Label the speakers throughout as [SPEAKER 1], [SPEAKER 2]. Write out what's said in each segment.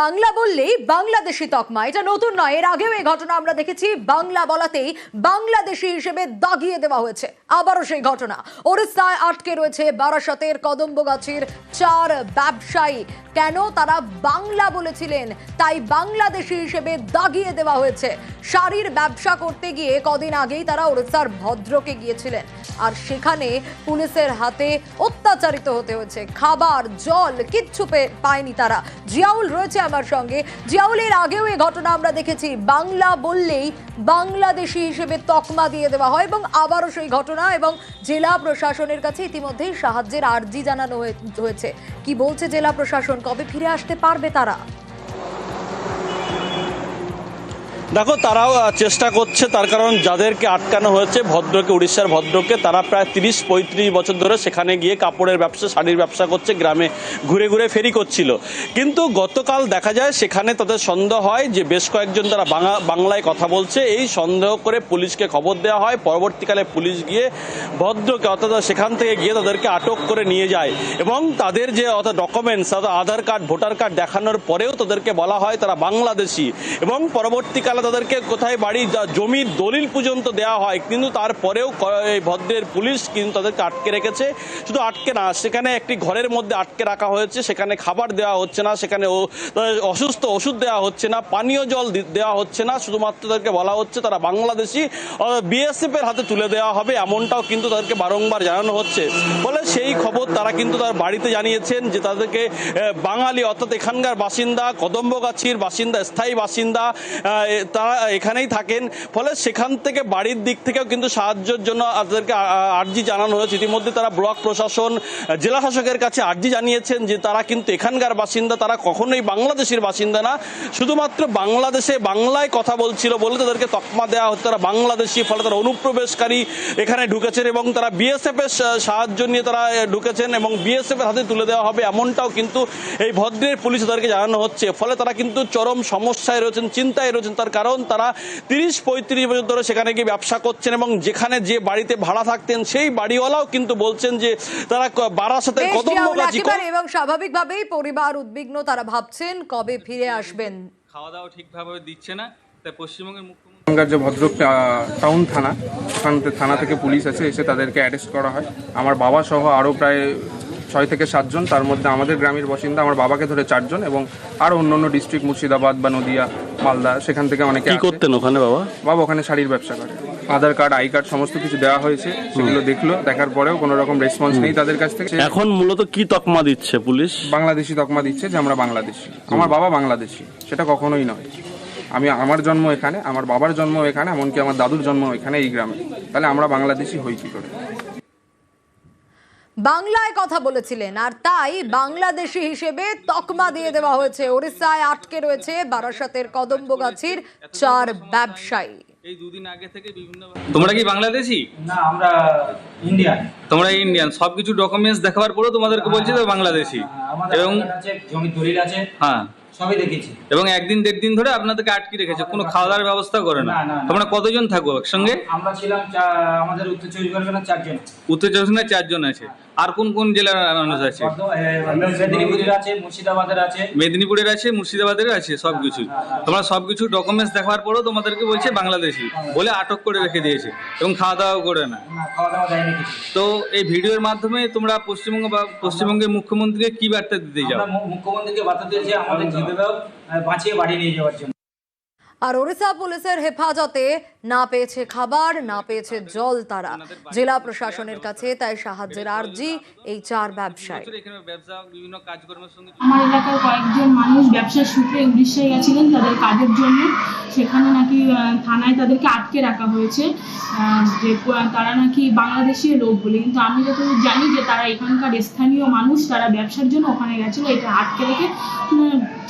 [SPEAKER 1] বাংলা বললেই বাংলাদেশি তকমা। এটা নতুন নয়, এর আগেও এই ঘটনা আমরা দেখেছি। বাংলা বলাতেই বাংলাদেশি হিসেবে দাগিয়ে দেওয়া হয়েছে। আবারও সেই ঘটনা। ওড়িশায় আটকে রয়েছে বারাসতের কদম্বগাছির চার ব্যবসায়ী। কেন তারা বাংলা বলেছিলেন? তাই বাংলাদেশি হিসেবে দাগিয়ে দেওয়া হয়েছে। শাড়ির ব্যবসা করতে গিয়ে কদিন আগেই তারা ওড়িশার ভদ্রকে গিয়েছিলেন। আর সেখানে পুলিশের হাতে অত্যাচারিত হতে হয়েছে। খাবার, জল কিচ্ছু পায়নি তারা। জিয়াউল রয়েছে আমার সঙ্গে। জিয়াউলের আগেও এই ঘটনা আমরা দেখেছি। বাংলা বললেই বাংলাদেশি হিসেবে তকমা দিয়ে দেওয়া হয় এবং আবারও সেই ঘটনা এবং জেলা প্রশাসনের কাছে ইতিমধ্যেই সাহায্যের আর্জি জানানো হয়েছে। কি বলছে জেলা প্রশাসন? কবে ফিরে আসতে পারবে তারা?
[SPEAKER 2] দেখো, তারাও চেষ্টা করছে, তার কারণ যাদেরকে আটকানো হয়েছে, ভদ্রকে, উড়িষ্যার ভদ্রকে, তারা প্রায় তিরিশ, পঁয়ত্রিশ বছর ধরে সেখানে গিয়ে কাপড়ের ব্যবসা, শাড়ির ব্যবসা করছে, গ্রামে ঘুরে ঘুরে ফেরি করছিল। কিন্তু গতকাল দেখা যায়, সেখানে তাদের সন্দেহ হয় যে বেশ কয়েকজন তারা বাংলা বাংলায় কথা বলছে। এই সন্দেহ করে পুলিশকে খবর দেওয়া হয়। পরবর্তীকালে পুলিশ গিয়ে ভদ্রকে, অর্থাৎ সেখান থেকে গিয়ে তাদেরকে আটক করে নিয়ে যায় এবং তাদের যে, অর্থাৎ ডকুমেন্টস অর্থাৎ আধার কার্ড, ভোটার কার্ড দেখানোর পরেও তাদেরকে বলা হয় তারা বাংলাদেশি এবং পরবর্তীকালে তাদেরকে কোথায় বাড়ি জমির দলিল পর্যন্ত দেওয়া হয়, কিন্তু তারপরেও ভদ্রের পুলিশ কিন্তু তাদেরকে আটকে রেখেছে। শুধু আটকে না, সেখানে একটি ঘরের মধ্যে আটকে রাখা হয়েছে, সেখানে খাবার দেওয়া হচ্ছে না, সেখানে অসুস্থ ওষুধ দেওয়া হচ্ছে না, পানীয় জল দেওয়া হচ্ছে না, শুধুমাত্র তাদেরকে বলা হচ্ছে তারা বাংলাদেশি বিএসএফ এর হাতে তুলে দেওয়া হবে, এমনটাও কিন্তু তাদেরকে বারংবার জানানো হচ্ছে। ফলে সেই খবর তারা কিন্তু তার বাড়িতে জানিয়েছেন যে তাদেরকে বাঙালি, অর্থাৎ এখানকার বাসিন্দা, কদম্বগাছির বাসিন্দা, স্থায়ী বাসিন্দা তারা এখানেই থাকেন। ফলে সেখান থেকে বাড়ির দিক থেকেও কিন্তু সাহায্যের জন্য তাদেরকে আর্জি জানানো হয়েছে। ইতিমধ্যে তারা ব্লক প্রশাসন, জেলা শাসকের কাছে আর্জি জানিয়েছেন যে তারা কিন্তু এখানকার বাসিন্দা, তারা কখনোই বাংলাদেশের বাসিন্দা না। শুধুমাত্র বাংলাদেশে বাংলায় কথা বলছিল বলে তাদেরকে তকমা দেওয়া হচ্ছে। তারা বাংলাদেশি, ফলে তারা অনুপ্রবেশকারী এখানে ঢুকেছেন এবং তারা বিএসএফ এর সাহায্য নিয়ে তারা ঢুকেছেন এবং বিএসএফ এর হাতে তুলে দেওয়া হবে এমনটাও কিন্তু এই ভদ্রের পুলিশ তাদেরকে জানানো হচ্ছে। ফলে তারা কিন্তু চরম সমস্যায় রয়েছেন, চিন্তায় রয়েছেন তার কারণ তারা তিরিশ পঁয়ত্রিশ বছর ধরে সেখানে গিয়ে ব্যবসা করছেন এবং যেখানে যে বাড়িতে ভাড়া থাকতেন সেই বাড়িওয়ালাও কিন্তু বলছেন যে তারা কদম্ব
[SPEAKER 1] জিয়াউল, এবং স্বাভাবিকভাবেই পরিবার উদ্বিগ্ন তারা ভাবছেন কবে ফিরে আসবেন।
[SPEAKER 3] খাওয়া দাওয়া ঠিকভাবে দিচ্ছে না তাই পশ্চিমবঙ্গের মুখ্যমন্ত্রী
[SPEAKER 4] যে ভদ্রক টাউন থানা ওখান থানা থেকে পুলিশ আছে এসে তাদেরকে অ্যারেস্ট করা হয়। আমার বাবা সহ আরও প্রায় ছয় থেকে সাতজন তার মধ্যে আমাদের গ্রামের বাসিন্দা আমার বাবাকে ধরে চারজন এবং আরও অন্য অন্য ডিস্ট্রিক্ট মুর্শিদাবাদ বা নদিয়া মালদা সেখান থেকে অনেকে
[SPEAKER 2] কি করতেন ওখানে বাবা?
[SPEAKER 4] বাবা ওখানে শাড়ির ব্যবসা করে। আধার কার্ড আই কার্ড সমস্ত কিছু দেওয়া হয়েছে সেগুলো দেখল দেখার পরেও কোনো রকম রেসপন্স নেই তাদের কাছ থেকে।
[SPEAKER 2] এখন মূলত কি তকমা দিচ্ছে পুলিশ?
[SPEAKER 4] বাংলাদেশি তকমা দিচ্ছে যে আমরা বাংলাদেশি। আমার বাবা বাংলাদেশি সেটা কখনোই নয়। আমি আমার জন্ম এখানে আমার বাবার জন্ম এখানে এমনকি আমার দাদুর জন্ম এখানে এই গ্রামে। তাহলে আমরা বাংলাদেশি হই কি করে?
[SPEAKER 1] বাংলায় কথা বলেছিলেন আর তাই বাংলাদেশি হিসেবে তকমা দিয়ে দেওয়া হয়েছে। ওড়িশায় আটকে রয়েছে বারাসাতের কদম্বগাছির চার ব্যবসায়ী।
[SPEAKER 3] এই দুদিন আগে থেকে বিভিন্ন তোমরা কি বাংলাদেশি?
[SPEAKER 5] না আমরা ইন্ডিয়ান
[SPEAKER 3] তোমরা ইন্ডিয়ান সবকিছু ডকুমেন্টস দেখাবার পরেও তোমাদেরকে বলছি তো বাংলাদেশি। এবং
[SPEAKER 5] আধার কার্ড আছে জমির দলিল আছে
[SPEAKER 3] হ্যাঁ।
[SPEAKER 5] সবই দেখেছি।
[SPEAKER 3] এবং একদিন দেড় দিন ধরে আপনাদেরকে আটকে রেখেছে কোনো খাওয়া দাওয়ার ব্যবস্থা করে না। তোমরা কতজন থাকো একসঙ্গে?
[SPEAKER 5] আমরা ছিলাম আমাদের উত্তর চব্বিশ পরগনার চারজন।
[SPEAKER 3] উত্তর চব্বিশ পরগনায় চারজন আছে। আর কোন কোন জেলার মানুষ আছে?
[SPEAKER 5] মেদিনীপুরের আছে মুর্শিদাবাদের আছে।
[SPEAKER 3] মেদিনীপুরের আছে মুর্শিদাবাদের আছে সবকিছু তোমরা সবকিছু ডকুমেন্টস দেখার পরেও তোমাদেরকে বলছে বাংলাদেশি বলে আটক করে রেখে দিয়েছে এবং খাওয়া দাওয়া করে না। তো এই ভিডিওর মাধ্যমে তোমরা পশ্চিমবঙ্গ বা পশ্চিমবঙ্গের মুখ্যমন্ত্রীকে কি বার্তা দিতে যাও
[SPEAKER 5] মুখ্যমন্ত্রীকে বার্তা দিয়েছি আমাদের বাঁচিয়ে বাড়ি নিয়ে যাওয়ার জন্য।
[SPEAKER 1] আর ওড়িশা পুলিশের হেফাজতে না পেয়েছে খাবার না পেয়েছে জল তারা। জেলা প্রশাসনের কাছে তাই সাহায্যের আর্জি এই চার ব্যবসায়ী।
[SPEAKER 6] আমার এলাকার কয়েকজন মানুষ ব্যবসার সূত্রে উড়িষ্যায় গেছিলেন তাদের কাজের জন্য। সেখানে নাকি থানায় তাদেরকে আটকে রাখা হয়েছে। যে তারা নাকি বাংলাদেশি লোক বলে। কিন্তু আমি যত জানি যে তারা এখানকার স্থানীয় মানুষ তারা ব্যবসার জন্য ওখানে গেছিল। এটা আটকে রেখে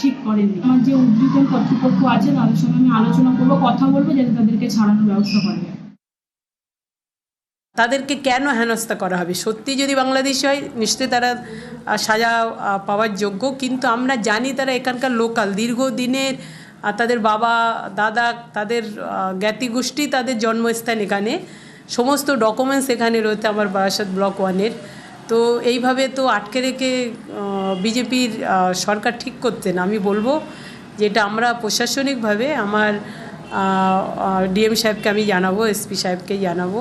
[SPEAKER 6] ঠিক করেনি। আমার যে উদ্যোগন কর্তৃপক্ষ আছে তাদের সঙ্গে আমি আলোচনা করব কথা বলব যাতে তাদেরকে ছাড়ানোর ব্যবস্থা করা যায়।
[SPEAKER 7] তাদেরকে কেন হেনস্থা করা হবে? সত্যি যদি বাংলাদেশি হয় নিশ্চয়ই তারা সাজা পাওয়ার যোগ্য। কিন্তু আমরা জানি তারা এখানকার লোকাল। দীর্ঘদিনের তাদের বাবা দাদা তাদের আহ, জ্ঞাতি গোষ্ঠী তাদের জন্মস্থান এখানে। সমস্ত ডকুমেন্টস এখানে রয়েছে আমার বারাসাত ব্লক ওয়ানের। তো এইভাবে তো আটকে রেখে বিজেপির সরকার ঠিক করতেন। আমি বলব যেটা আমরা প্রশাসনিকভাবে আমার ডিএম সাহেবকে আমি জানাব, এসপি সাহেবকে জানাব।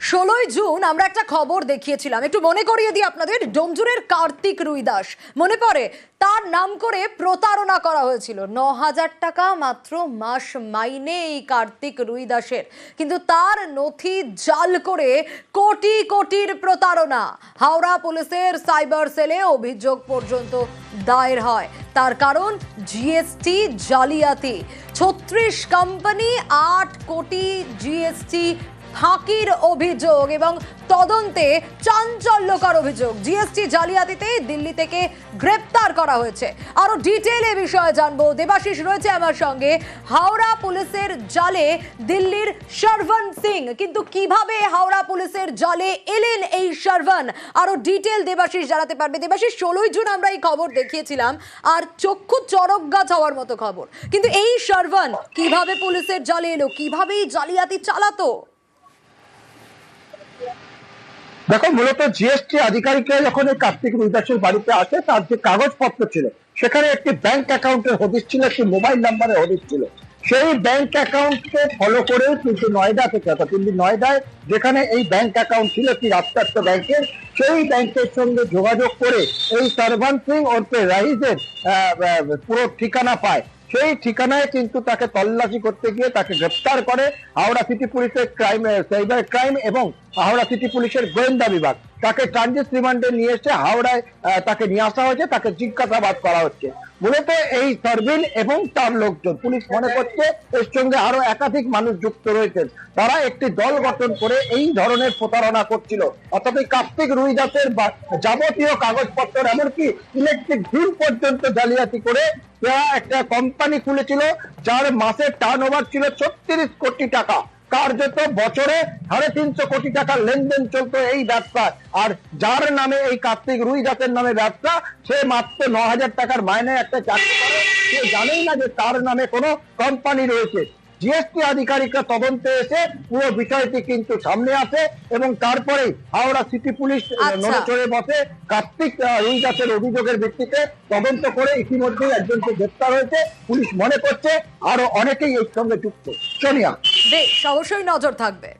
[SPEAKER 1] ষোলোই জুন আমরা একটা খবর দেখিয়েছিলাম। একটু মনে করিয়ে দিই আপনাদের, ডোমজুরের কার্তিক রুইদাস। মনে পড়ে, তার নাম করে প্রতারণা করা হয়েছিল। ন হাজার টাকা মাত্র মাস মাইনে এই কার্তিক রুইদাসের। কিন্তু তার নথি জাল করে কোটি কোটির প্রতারণা। হাওড়া পুলিশের সাইবার সেলে অভিযোগ পর্যন্ত দায়ের হয়। তার কারণ, জিএসটি জালিয়াতি। ছত্রিশ কোম্পানি আট কোটি জিএসটি ফাঁকির অভিযোগ এবং তদন্তে চাঞ্চল্যকর অভিযোগ। জিএসটি জালিয়াতিতে দিল্লি থেকে গ্রেপ্তার করা হয়েছে। আরও ডিটেল এ বিষয়ে জানব। দেবাশিস রয়েছে আমার সঙ্গে। হাওড়া পুলিশের জালে দিল্লির শরভন সিং। কিন্তু কীভাবে হাওড়া পুলিশের জালে এলেন এই শরভন আরও ডিটেল দেবাশিস জানাতে পারবে। দেবাশিস, ষোলোই জুন আমরা এই খবর দেখিয়েছিলাম। আর চক্ষু চরক গাছ হওয়ার মতো খবর। কিন্তু এই শরভন কীভাবে পুলিশের জালে এলো? কীভাবে এই জালিয়াতি চালাতো?
[SPEAKER 8] দেখো মূলত জিএসটি আধিকারিকরা যখন এই কার্তিক রুইদাসের বাড়িতে আসে তার যে কাগজপত্র ছিল সেখানে একটি ব্যাংক অ্যাকাউন্টের হদিশ ছিল একটি মোবাইল নাম্বারের হদিশ ছিল। সেই ব্যাংক অ্যাকাউন্টকে ফলো করে কিন্তু নয়ডা থেকে অর্থাৎ দিল্লি নয়ডায় যেখানে এই ব্যাংক অ্যাকাউন্ট ছিল একটি রাষ্ট্রায়ত্ত ব্যাংকের সেই ব্যাংকের সঙ্গে যোগাযোগ করে এই সার্ভান সিং আহ, আহ, পুরো ঠিকানা পায়। সেই ঠিকানায় কিন্তু তাকে তল্লাশি করতে গিয়ে তাকে গ্রেপ্তার করে হাওড়া সিটি পুলিশের ক্রাইম সাইবার ক্রাইম এবং হাওড়া সিটি পুলিশের গোয়েন্দা বিভাগ। তাকে ট্রানজিট রিমান্ডে নিয়ে এসে হাওড়ায় তাকে নিয়ে আসা হয়েছে, তাকে জিজ্ঞাসাবাদ করা হচ্ছে। মূলত এই সার্ভিল এবং তার লোকজন। পুলিশ মনে করছে এর সঙ্গে আরও একাধিক মানুষ যুক্ত রয়েছেন। তারা একটি দল গঠন করে এই ধরনের প্রতারণা করছিল। অর্থাৎ এই কার্তিক রুই দাসের যাবতীয় কাগজপত্র এমনকি ইলেকট্রিক বিল পর্যন্ত জালিয়াতি করে একটা কোম্পানি খুলেছিল যার মাসের টার্ন ওভার ছিল ছত্রিশ কোটি টাকা। কার্যত বছরে সাড়ে তিনশো কোটি টাকার লেনদেন চলতো এই ব্যবসা। আর যার নামে এই কার্তিক রুই দাসের নামে ব্যবসা, সে মাত্র ন হাজার টাকার মাইনে একটা চাকরি করে। সে জানেই না যে তার নামে কোনো কোম্পানি রয়েছে। জিএসটি আধিকারিকরা তদন্তে এসে পুরো বিষয়টি কিন্তু সামনে আসে এবং তারপরে হাওড়া সিটি পুলিশ
[SPEAKER 1] আচ্ছা।
[SPEAKER 8] নড়েচড়ে বসে কার্তিক রুই দাসের অভিযোগের ভিত্তিতে তদন্ত করে ইতিমধ্যে একজনকে গ্রেপ্তার হয়েছে। পুলিশ মনে করছে আরও অনেকেই এর সঙ্গে যুক্ত। সোনিয়া।
[SPEAKER 1] বেশ অবশ্যই নজর থাকবে।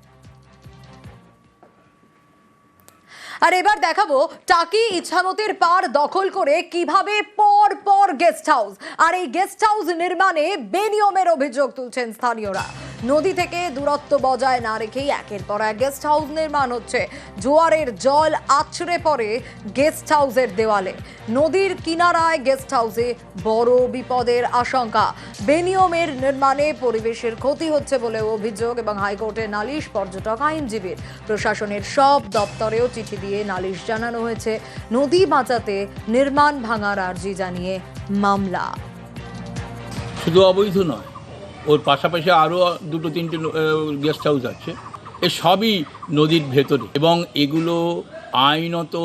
[SPEAKER 1] আর এবার দেখাবো টাকি ইচ্ছামতের পার দখল করে কীভাবে পর পর গেস্ট হাউস আর এই গেস্ট হাউস নির্মাণে বেনিয়মের অভিযোগ তুলছেন স্থানীয়রা। নদী থেকে দূরত্ব বজায় না রেখেই একের পর এক গেস্ট হাউস নির্মাণ হচ্ছে। জোয়ারের জল আছড়ে পড়ে গেস্ট হাউসের দেওয়ালে। নদীর কিনারায় গেস্ট হাউসে বড় বিপদের আশঙ্কা। বেনিয়মের নির্মাণে পরিবেশের ক্ষতি হচ্ছে বলে অভিযোগ এবং হাইকোর্টে নালিশ পর্যটক আইনজীবীর। প্রশাসনের সব দপ্তরেও চিঠি দিয়ে নালিশ জানানো হয়েছে। নদী বাঁচাতে নির্মাণ ভাঙার আর্জি জানিয়ে মামলা।
[SPEAKER 9] শুধু অবৈধ নয় ওর পাশাপাশি আরও দুটো, তিনটে গেস্ট হাউস আছে। এ সবই নদীর ভেতরে। এবং এগুলো আইনত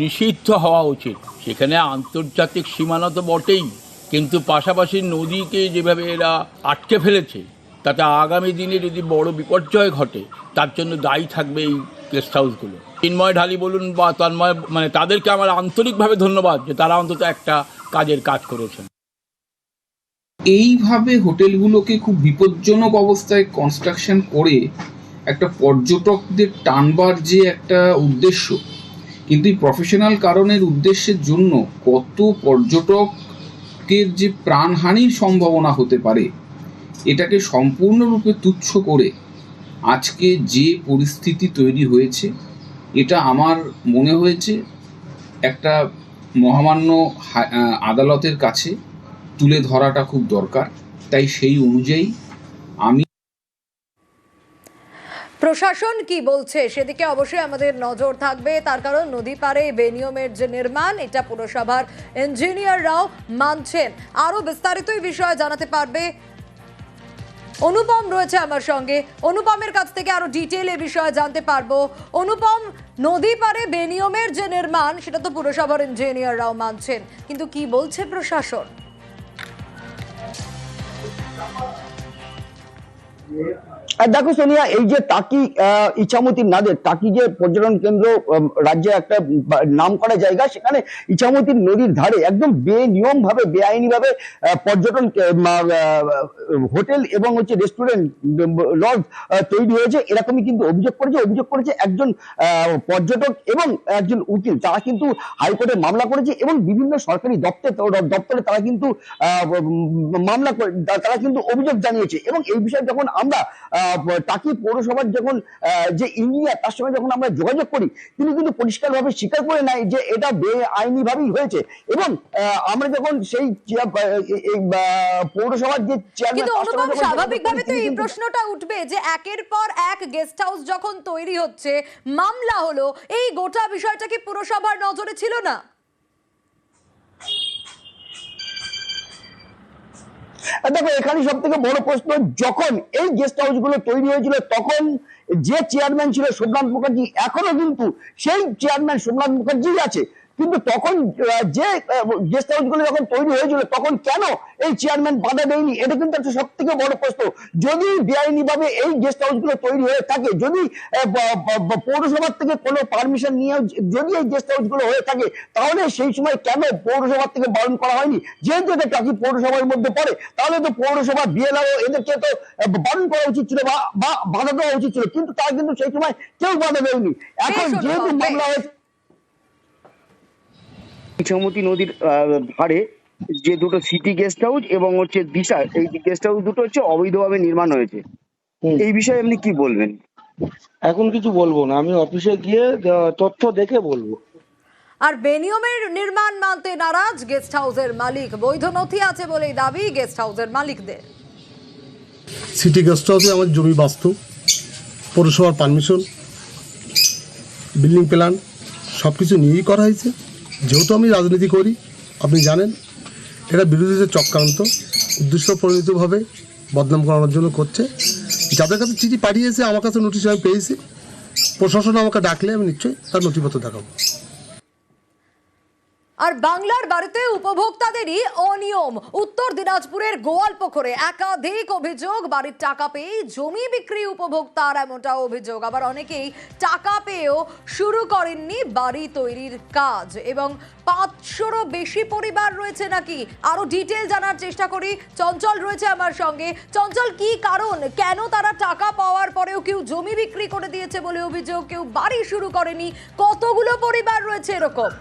[SPEAKER 9] নিষিদ্ধ হওয়া উচিত। সেখানে আন্তর্জাতিক সীমানা তো বটেই। কিন্তু পাশাপাশি নদীকে যেভাবে এরা আটকে ফেলেছে, তাতে আগামী দিনে যদি বড় বিপর্যয় ঘটে, তার জন্য দায়ী থাকবে এই গেস্ট হাউসগুলো চিন্ময় ঢালি বলুন বা তন্ময় মানে তাদেরকে আমার আন্তরিকভাবে ধন্যবাদ যে তারা অন্তত একটা কাজের কাজ করেছেন।
[SPEAKER 10] এইভাবে হোটেলগুলোকে খুব বিপজ্জনক অবস্থায় কনস্ট্রাকশন করে একটা পর্যটকদের টানবার যে একটা উদ্দেশ্য। কিন্তু এই প্রফেশনাল কারণের উদ্দেশ্যের জন্য কত পর্যটকের যে প্রাণহানির সম্ভাবনা হতে পারে, এটাকে সম্পূর্ণরূপে তুচ্ছ করে আজকে যে পরিস্থিতি তৈরি হয়েছে, এটা আমার মনে হয়েছে একটা মহামান্য আদালতের কাছে তুলে ধরাটা খুব দরকার। তাই সেই অনুযায়ী আমি
[SPEAKER 1] প্রশাসন কি বলছে সেদিকে অবশ্যই আমাদের নজর থাকবে। তার কারণ নদী পারে বেনিয়মের যে নির্মাণ, এটা পুরসভার ইঞ্জিনিয়াররাও মানছেন। আরও বিস্তারিত বিষয়ে জানাতে পারবে অনুপম রয়েছে আমার সঙ্গে। অনুপমের কাছ থেকে আরও ডিটেল এ বিষয়ে জানতে পারব। অনুপম, নদী পারে বেনিয়মের যে নির্মাণ, সেটা তো পুরসভার ইঞ্জিনিয়াররাও মানছেন। কিন্তু কি বলছে প্রশাসন?
[SPEAKER 11] আর দেখো সোনিয়া এই যে টাকি আহ, ইছামতি নাদের টাকি যে পর্যটন কেন্দ্র রাজ্যে একটা নাম করা জায়গা সেখানে ইছামতি নদীর ধারে একদম বেনিয়ম ভাবে বেআইনি ভাবে পর্যটন হোটেল এবং হচ্ছে রেস্টুরেন্ট লজ তৈরি হয়েছে। এরকমই কিন্তু অভিযোগ করেছে। অভিযোগ করেছে একজন পর্যটক এবং একজন উকিল। তারা কিন্তু হাইকোর্টে মামলা করেছে এবং বিভিন্ন সরকারি দপ্তর দপ্তরে তারা কিন্তু মামলা তারা কিন্তু অভিযোগ জানিয়েছে। এবং এই বিষয়ে যখন আমরা টাকি পৌরসভার যখন যে ইঞ্জিনিয়ার তার সঙ্গে যখন আমরা যোগাযোগ করি তিনি কিন্তু পরিষ্কারভাবে স্বীকার করে নেয় যে এটা বেআইনি ভাবেই হয়েছে। এবং আমরা যখন সেই পৌরসভার যে চেয়ারম্যান
[SPEAKER 1] স্বাভাবিকভাবে তো এই প্রশ্নটা উঠবে যে একের পর এক গেস্ট হাউস যখন তৈরি হচ্ছে মামলা হলো এই গোটা বিষয়টা কি পুরসভার নজরে ছিল না?
[SPEAKER 11] দেখো, এখানে সব থেকে বড় প্রশ্ন, যখন এই গেস্ট হাউসগুলো তৈরি হয়েছিল, তখন যে চেয়ারম্যান ছিল সোমনাথ মুখার্জি, এখনও কিন্তু সেই চেয়ারম্যান সোমনাথ মুখার্জি আছে। কিন্তু তখন যে গেস্ট হাউসগুলো যখন তৈরি হয়েছিল তখন কেন এই চেয়ারম্যান বাধা দেয়নি? এটা কিন্তু একটা সব থেকে বড় প্রশ্ন। যদি বেআইনি ভাবে এই গেস্ট হাউসগুলো তৈরি হয়ে থাকে যদি পৌরসভার থেকে কোনো পারমিশন নিয়ে যদি এই গেস্ট হাউসগুলো হয়ে থাকে তাহলে সেই সময় কেন পৌরসভার থেকে বারণ করা হয়নি? যেহেতু এটা টাকি পৌরসভার মধ্যে পড়ে তাহলে তো পৌরসভা বিএলআরও এদেরকে তো বারণ করা উচিত ছিল বা বা বাধা দেওয়া উচিত ছিল। কিন্তু তারা কিন্তু সেই সময় কেউ বাধা দেয়নি। এখন যেহেতু মামলা হয়েছে ইছামতি নদীর ধারে যে দুটো সিটি গেস্ট হাউস এবং হচ্ছে দিশা এই গেস্ট হাউস দুটো হচ্ছে অবৈধভাবে নির্মাণ হয়েছে। এই বিষয়ে আপনি কি বলবেন?
[SPEAKER 12] এখন কিছু বলব না আমি অফিসে গিয়ে তথ্য দেখে বলব।
[SPEAKER 1] আর বেনিয়মের নির্মাণ মানতে নারাজ গেস্ট হাউসের মালিক। বৈধ নথি আছে বলেই দাবি গেস্ট হাউসের মালিকদের।
[SPEAKER 13] সিটি গেস্ট হাউসে আমার জমি বাস্তু পৌরসভার পারমিশন বিল্ডিং প্ল্যান সব কিছু নিয়েই করা হয়েছে। যেহেতু আমি রাজনীতি করি, আপনি জানেন, এটা বিরোধীদের চক্রান্ত, উদ্দেশ্য পরিণতভাবে বদনাম করানোর জন্য করছে। যাদের কাছে চিঠি পাঠিয়েছে, আমার কাছে নোটিশ আমি পেয়েছি। প্রশাসন আমাকে ডাকলে আমি নিশ্চয়ই তার নথিপত্র দেখাবো।
[SPEAKER 1] আর বাংলার বাড়িতে উপভোক্তাদেরই অনিয়ম। উত্তর দিনাজপুরের গোয়ালপুকুরে একাধিক অভিযোগ, বাড়ির টাকা পেয়ে জমি বিক্রি উপভোক্তার এমনটা অভিযোগ। আবার অনেকেই টাকা পেয়েও শুরু করেননি বাড়ি তৈরির কাজ। এবং পাঁচশোরও বেশি পরিবার রয়েছে নাকি? আরও ডিটেল জানার চেষ্টা করি। চঞ্চল রয়েছে আমার সঙ্গে। চঞ্চল, কি কারণ? কেন তারা টাকা পাওয়ার পরেও কেউ জমি বিক্রি করে দিয়েছে বলে অভিযোগ? কেউ বাড়ি শুরু করেনি? কতগুলো পরিবার রয়েছে এরকম?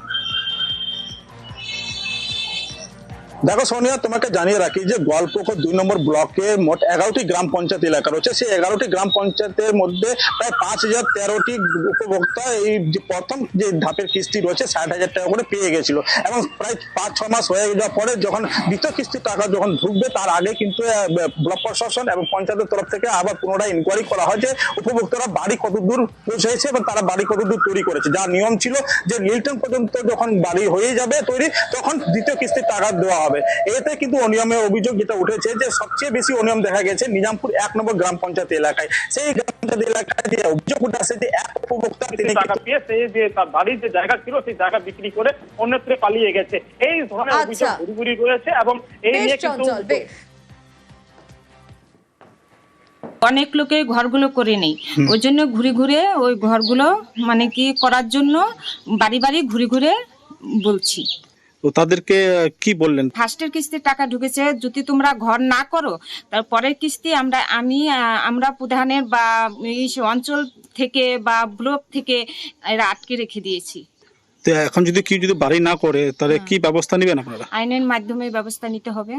[SPEAKER 14] দেখো সোনিয়া, তোমাকে জানিয়ে রাখি যে গোয়ালপুকুর দুই নম্বর ব্লকে মোট এগারোটি গ্রাম পঞ্চায়েত এলাকা রয়েছে। সেই এগারোটি গ্রাম পঞ্চায়েতের মধ্যে প্রায় পাঁচ হাজার তেরোটি উপভোক্তা এই যে প্রথম যে ধাপের কিস্তি রয়েছে, ষাট হাজার টাকা করে পেয়ে গেছিল। এবং প্রায় পাঁচ, ছ মাস হয়ে যাওয়ার পরে যখন দ্বিতীয় কিস্তির টাকা যখন ঢুকবে, তার আগে কিন্তু ব্লক প্রশাসন এবং পঞ্চায়েতের তরফ থেকে আবার পুনরায় ইনকোয়ারি করা হয় যে উপভোক্তারা বাড়ি কত দূর পৌঁছেছে এবং তারা বাড়ি কত দূর তৈরি করেছে। যার নিয়ম ছিল যে লিলটন পর্যন্ত যখন বাড়ি হয়ে যাবে তৈরি, তখন দ্বিতীয় কিস্তির টাকা দেওয়া হবে। এতে কিন্তু অনিয়মের অভিযোগ যেটা উঠেছে যে সবচেয়ে বেশি অনিয়ম দেখা গেছে নিজামপুর এক নম্বর গ্রাম পঞ্চায়েত এলাকায়। সেই গ্রাম পঞ্চায়েত এলাকায় যে অভিযোগ উঠে আসে যে এক উপভোক্তা তিনি
[SPEAKER 15] টাকা পেয়ে সে যে তার বাড়ির যে জায়গা ছিল সেই জায়গা বিক্রি করে অন্যত্র পালিয়ে গেছে। এই ধরনের
[SPEAKER 1] আচ্ছা।
[SPEAKER 15] অভিযোগ ঘুরি ঘুরি রয়েছে এবং এই নিয়ে কিন্তু
[SPEAKER 16] অনেক লোকে ঘরগুলো করে নেই। ওই জন্য ঘুরে ঘুরে ওই ঘরগুলো মানে কি করার জন্য বাড়ি বাড়ি ঘুরে ঘুরে বলছি।
[SPEAKER 14] তো তাদেরকে কি বললেন?
[SPEAKER 16] ফার্স্টের কিস্তির টাকা ঢুকেছে যদি তোমরা ঘর না করো তার পরের কিস্তি আমরা আমি আমরা প্রধানের বা এই অঞ্চল থেকে বা ব্লক থেকে এরা আটকে রেখে দিয়েছি।
[SPEAKER 14] তো এখন যদি কি যদি বাড়ি না করে তাহলে কি ব্যবস্থা নেবেন আপনারা?
[SPEAKER 16] আইনের মাধ্যমে ব্যবস্থা নিতে হবে।